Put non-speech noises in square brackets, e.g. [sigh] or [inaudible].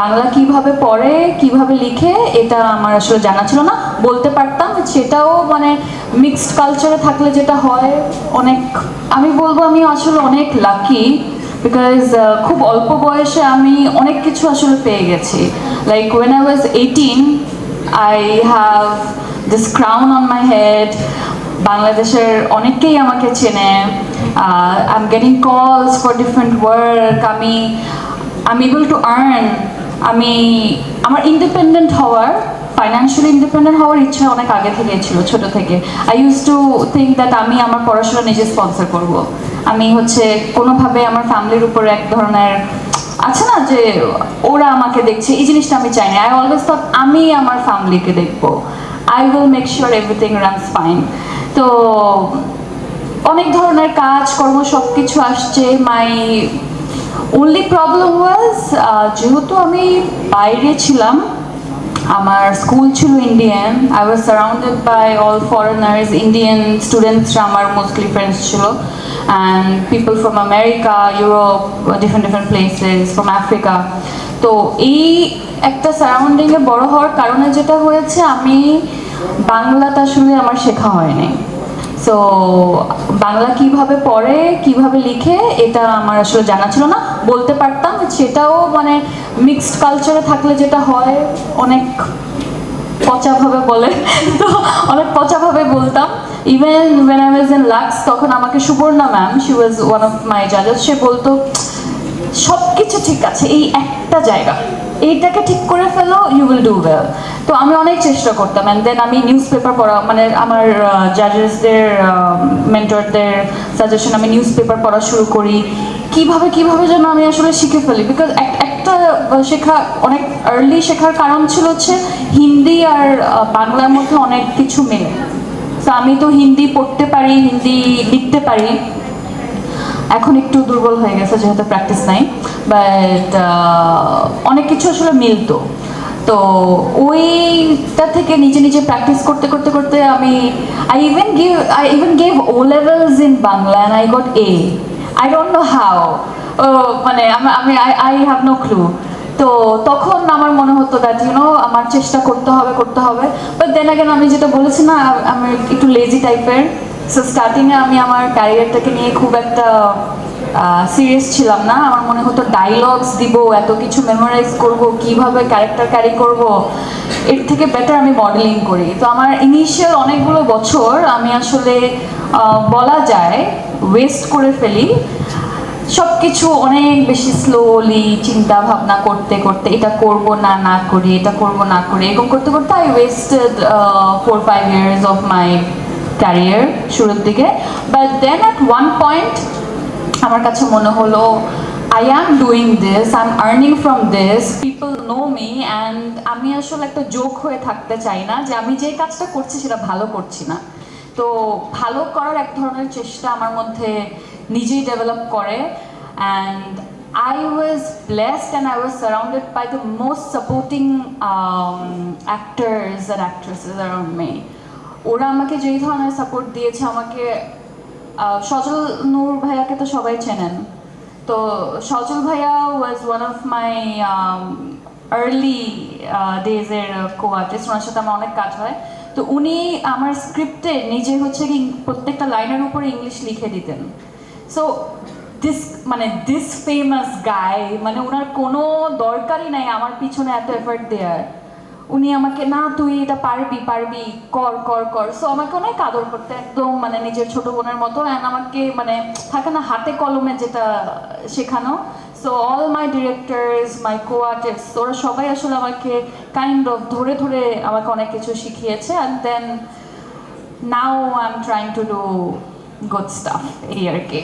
বাংলা কীভাবে পড়ে, কীভাবে লিখে, এটা আমার আসলে জানা ছিল না। বলতে পারতাম সেটাও মানে মিক্সড কালচারে থাকলে যেটা হয়, অনেক, আমি বলব আমি আসলে অনেক লাকি বিকজ খুব অল্প বয়সে আমি অনেক কিছু আসলে পেয়ে গেছি। Like when I was eighteen I have this crown on my head বাংলাদেশের অনেকেই আমাকে চেনে। I am getting calls for different work আমি I am able to earn আমি, আমার ইন্ডিপেন্ডেন্ট হওয়ার ফাইন্যান্সিয়ালি ইন্ডিপেন্ডেন্ট হওয়ার ইচ্ছা অনেক আগে থেকে ছিল, ছোট থেকে। I use to think that আমি আমার পড়াশোনা নিজে স্পন্সর করব। আমি হচ্ছে কোনোভাবে আমার ফ্যামিলির উপরে এক ধরনের, আছে না যে ওরা আমাকে দেখছে, এই জিনিসটা আমি চাই না। আই অলওয়েজ থট আমি আমার ফ্যামিলিকে দেখব। I will make sure everything runs fine তো অনেক ধরনের কাজ, কর্ম সব কিছু আসছে। মাই অনলি প্রবলেম ওয়াজ যেহেতু আমি বাইরে ছিলাম, আমার স্কুল ছিল Indian I was surrounded by all foreigners Indian স্টুডেন্টসরা আমার মোস্টলি ফ্রেন্ডস ছিল and people from America Europe different different places from Africa তো এই একটা সারাউন্ডিংয়ে বড় হওয়ার কারণে যেটা হয়েছে, আমি বাংলাটা আসলে আমার শেখা হয়নি। সো বাংলা কীভাবে পড়ে, কীভাবে লিখে, এটা আমার আসলে জানা ছিল না। বলতে পারতাম সেটাও মানে মিক্সড কালচারে থাকলে যেটা হয়, অনেক পচাভাবে বলে। [laughs] তো অনেক পচাভাবে বলতাম। Even when I was in Lux তখন আমাকে Suborna ma'am she was one of my জাজেস সে বলতো সব কিছু ঠিক আছে, এই একটা জায়গা। এইটাকে ঠিক করে ফেলো ইউ উইল ডু ওয়েল তো আমি অনেক চেষ্টা করতাম অ্যান্ড দেন আমি নিউজ পেপার পড়া মানে আমার জাজেসদের মেন্টরদের সাজেশন আমি নিউজ পেপার পড়া শুরু করি। কীভাবে কীভাবে যেন আমি আসলে শিখে ফেলি? বিকজ একটা শেখা অনেক আর্লি শেখার কারণ ছিল হচ্ছে হিন্দি আর বাংলার মধ্যে অনেক কিছু মেলে। তো আমি তো হিন্দি পড়তে পারি, হিন্দি লিখতে পারি এখন একটু দুর্বল হয়ে গেছে, যেহেতু প্র্যাকটিস নাই বাট অনেক কিছু আসলে মিলতো। তো ওইটা থেকে নিজে নিজে প্র্যাকটিস করতে করতে করতে আমি I even give I even gave O levels in Bangla and I got A I don't know how মানে আমি আমি আই হ্যাভ নো ক্লু তো তখন আমার মনে হতো দ্যাট ইউনো আমার চেষ্টা করতে হবে করতে হবে বাট দেন আগেন আমি যেটা বলেছি না, আমি একটু লেজি টাইপের সো স্টার্টিংয়ে আমি আমার ক্যারিয়ারটাকে নিয়ে খুব একটা সিরিয়াস ছিলাম না। আমার মনে হতো ডায়লগস দিব, এত কিছু মেমোরাইজ করব, কীভাবে ক্যারেক্টার ক্যারি করব, এর থেকে বেটার আমি মডেলিং করি। তো আমার ইনিশিয়াল অনেকগুলো বছর আমি আসলে বলা যায় ওয়েস্ট করে ফেলি। সব কিছু অনেক বেশি স্লোলি চিন্তা ভাবনা করতে করতে, এটা করব না না করি, এটা করব, না করি, এরকম করতে করতে I wasted four five years of my career শুরুর দিকে but then at one point আমার কাছে মনে হলো I am doing this I am earning from this people know me and আমি আসলে একটা জোক হয়ে থাকতে চাই না যে আমি যে কাজটা করছি সেটা ভালো করছি না তো ভালো করার এক ধরনের চেষ্টা আমার মধ্যে নিজেই ডেভেলপ করে and I was blessed and I was surrounded by the most supporting um, actors and actresses around. ওরা আমাকে যেই ধরনের সাপোর্ট দিয়েছে, আমাকে সজল নূর ভাইয়াকে তো সবাই চেনেন। তো সজল ভাইয়া was one of my early ডেজের co artist ওনার সাথে আমার অনেক কাজ হয়। তো উনি আমার স্ক্রিপ্টে নিজে হচ্ছে কি প্রত্যেকটা লাইনের উপরে ইংলিশ লিখে দিতেন। সো দিস মানে দিস ফেমাস গাই মানে ওনার কোনো দরকারই নাই, আমার পিছনে এত এফার্ট দেওয়ার উনি আমাকে, না, তুই এটা পারবি পারবি, কর কর কর। সো আমাকে অনেক আদর করতে, একদম মানে নিজের ছোট বোনের মতো। অ্যান্ড আমাকে মানে থাকে না, হাতে কলমে যেটা শেখানো। So all my directors my co artist ওরা সবাই আসলে আমাকে কাইন্ড অফ ধরে ধরে আমাকে অনেক কিছু শিখিয়েছে। And then now I am trying to do good stuff এই আর কি।